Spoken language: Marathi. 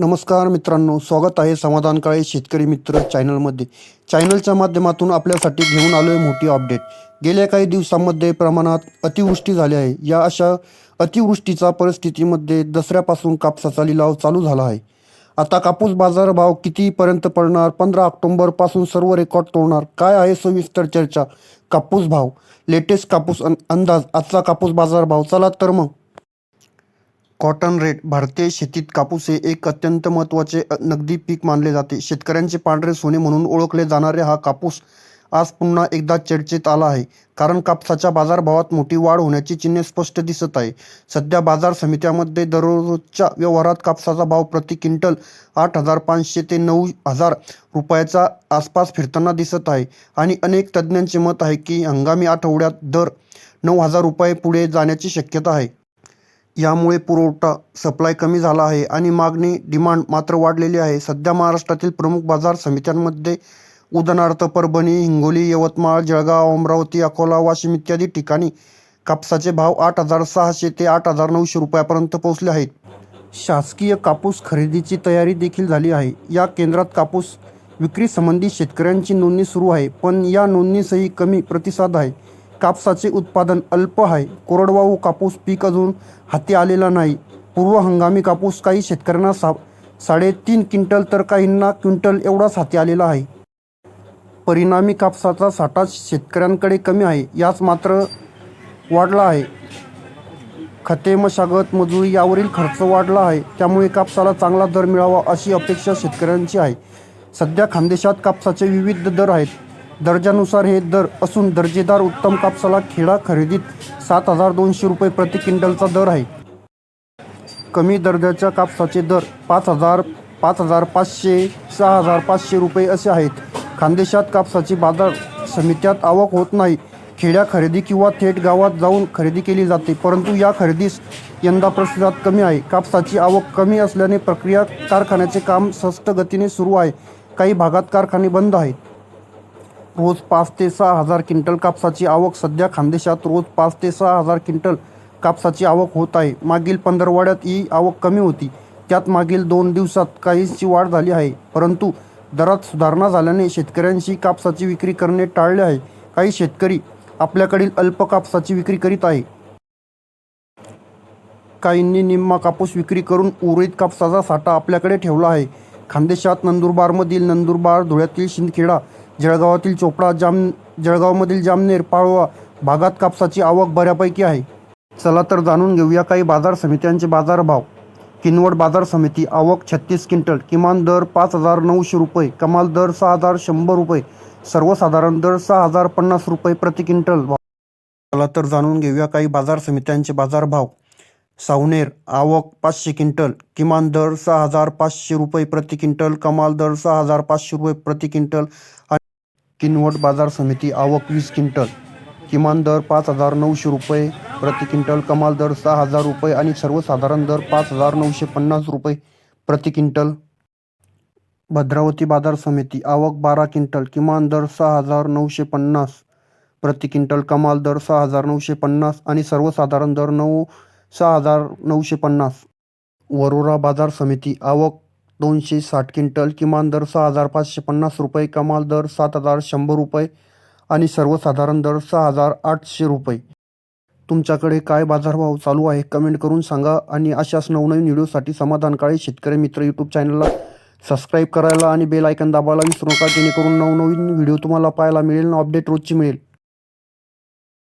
नमस्कार मित्रांनो स्वागत आहे समाधान काळे शेतकरी मित्र चॅनलमध्ये. चॅनलच्या माध्यमातून आपल्यासाठी घेऊन आलो आहे मोठी अपडेट. गेल्या काही दिवसांमध्ये प्रमाणात अतिवृष्टी झाली आहे. या अशा अतिवृष्टीच्या परिस्थितीमध्ये दसऱ्यापासून कापसाचा लिलाव चालू झाला आहे. आता कापूस बाजार भाव कितीपर्यंत पडणार? पंधरा ऑक्टोंबरपासून सर्व रेकॉर्ड तोडणार? काय आहे सविस्तर चर्चा? कापूस भाव. लेटेस्ट कापूस अं- अंदाज. आजचा कापूस बाजार भाव चला तर मग. कॉटन रेट भारतीय शेतीत कापूस हे एक अत्यंत महत्त्वाचे नगदी पीक मानले जाते. शेतकऱ्यांचे पांढरे सोने म्हणून ओळखले जाणारे हा कापूस आज पुन्हा एकदा चर्चेत आला आहे. कारण कापसाच्या बाजारभावात मोठी वाढ होण्याची चिन्हे स्पष्ट दिसत आहे. सध्या बाजार समित्यामध्ये दररोजच्या व्यवहारात कापसाचा भाव प्रति क्विंटल आठ हजार पाचशे ते नऊ हजार रुपयाचा आसपास फिरताना दिसत आहे. आणि अनेक तज्ज्ञांचे मत आहे की हंगामी आठवड्यात दर नऊ हजार रुपये पुढे जाण्याची शक्यता आहे. यामुळे पुरवठा सप्लाय कमी झाला आहे आणि मागणी डिमांड मात्र वाढलेली आहे. सध्या महाराष्ट्रातील प्रमुख बाजार समित्यांमध्ये उदाहरणार्थ परभणी हिंगोली यवतमाळ जळगाव अमरावती अकोला वाशिम इत्यादी ठिकाणी कापसाचे भाव आठ हजार सहाशे ते आठ हजार नऊशे रुपयापर्यंत पोहोचले आहेत. शासकीय कापूस खरेदीची तयारी देखील झाली आहे. या केंद्रात कापूस विक्रीसंबंधी शेतकऱ्यांची नोंदणी सुरू आहे पण या नोंदणीसही कमी प्रतिसाद आहे. कापसाचे उत्पादन अल्प आहे. कोरडवाहू कापूस पीक अजून हाती आलेला नाही. पूर्व हंगामी कापूस काही शेतकऱ्यांना सा साडेतीन क्विंटल तर काहींना क्विंटल एवढाच हाती आलेला आहे. परिणामी कापसाचा साठा शेतकऱ्यांकडे कमी आहे. याच मात्र वाढला आहे. खते मशागत मजुरी यावरील खर्च वाढला आहे. त्यामुळे कापसाला चांगला दर मिळावा अशी अपेक्षा शेतकऱ्यांची आहे. सध्या खानदेशात कापसाचे विविध दर आहेत. दर्जानुसार हे दर असून दर्जेदार उत्तम कापसाला खेडा खरेदीत सात हजार दोनशे रुपये प्रति क्विंटलचा दर आहे. कमी दर्जाच्या कापसाचे दर पाच हजार पाच हजार पाचशे सहा हजार पाचशे रुपये असे आहेत. खानदेशात कापसाची बाजार समित्यात आवक होत नाही. खेड्या खरेदी किंवा थेट गावात जाऊन खरेदी केली जाते परंतु या खरेदीस यंदा प्रतिसाद कमी आहे. कापसाची आवक कमी असल्याने प्रक्रिया कारखान्याचे काम सस्त गतीने सुरू आहे. काही भागात कारखाने बंद आहेत. रोज पाच ते सहा हजार क्विंटल कापसाची आवक सध्या खानदेशात रोज पाच ते सहा हजार क्विंटल कापसाची आवक होत आहे. मागील पंधरवड्यात ही आवक कमी होती. त्यात मागील दोन दिवसात काहीशी वाढ झाली आहे. परंतु दरात सुधारणा झाल्याने शेतकऱ्यांशी कापसाची विक्री करणे टाळले आहे. काही शेतकरी आपल्याकडील अल्प कापसाची विक्री करीत आहे. काहींनी निम्मा कापूस विक्री करून उर्वरित कापसाचा साठा आपल्याकडे ठेवला आहे. खानदेशात नंदुरबारमधील नंदुरबार धुळ्यातील शिंदखेडा जळगावातील चोपडा जाम जळगावमधील जामनेर पाळवा भागात कापसाची आवक बऱ्यापैकी आहे. चला तर जाणून घेऊया काही बाजार समित्यांचे बाजारभाव. किनवट बाजार समिती आवक छत्तीस क्विंटल किमान दर पाच हजार नऊशे रुपये कमाल दर सहा हजार शंभर रुपये सर्वसाधारण दर सहा हजार पन्नास रुपये प्रति क्विंटल. चला तर जाणून घेऊया काही बाजार समित्यांचे बाजारभाव. सावनेर आवक पाचशे क्विंटल किमान दर सहा हजार पाचशे रुपये प्रति क्विंटल कमाल दर सहा हजार पाचशे रुपये प्रति क्विंटल किनवट बाजार समिती आवक वीस क्विंटल किमान दर पाच हजार नऊशे रुपये प्रति क्विंटल कमाल दर सहा हजार रुपये आणि सर्वसाधारण दर पाच हजार नऊशे पन्नास रुपये प्रति क्विंटल. भद्रावती बाजार समिती आवक बारा क्विंटल किमान दर सहा हजार नऊशे पन्नास प्रति क्विंटल कमाल दर सहा हजार नऊशे पन्नास आणि सर्वसाधारण दर नऊ सहा हजार नऊशे पन्नास. वरोरा बाजार समिती आवक दोनशे साठ क्विंटल किमान दर सहा हजार पाचशे पन्नास रुपये कमाल दर सात हजार शंभर रुपये आणि सर्वसाधारण दर सहा हजार आठशे रुपये. तुमच्याकडे काय बाजारभाव चालू आहे कमेंट करून सांगा आणि अशाच नवनवीन व्हिडिओसाठी समाधानकाळी शेतकरी मित्र यूट्यूब चॅनलला सबस्क्राईब करायला आणि बेल आयकन दाबायला विसरू नका जेणेकरून नवनवीन व्हिडिओ तुम्हाला पाहायला मिळेल ना अपडेट रोजची मिळेल.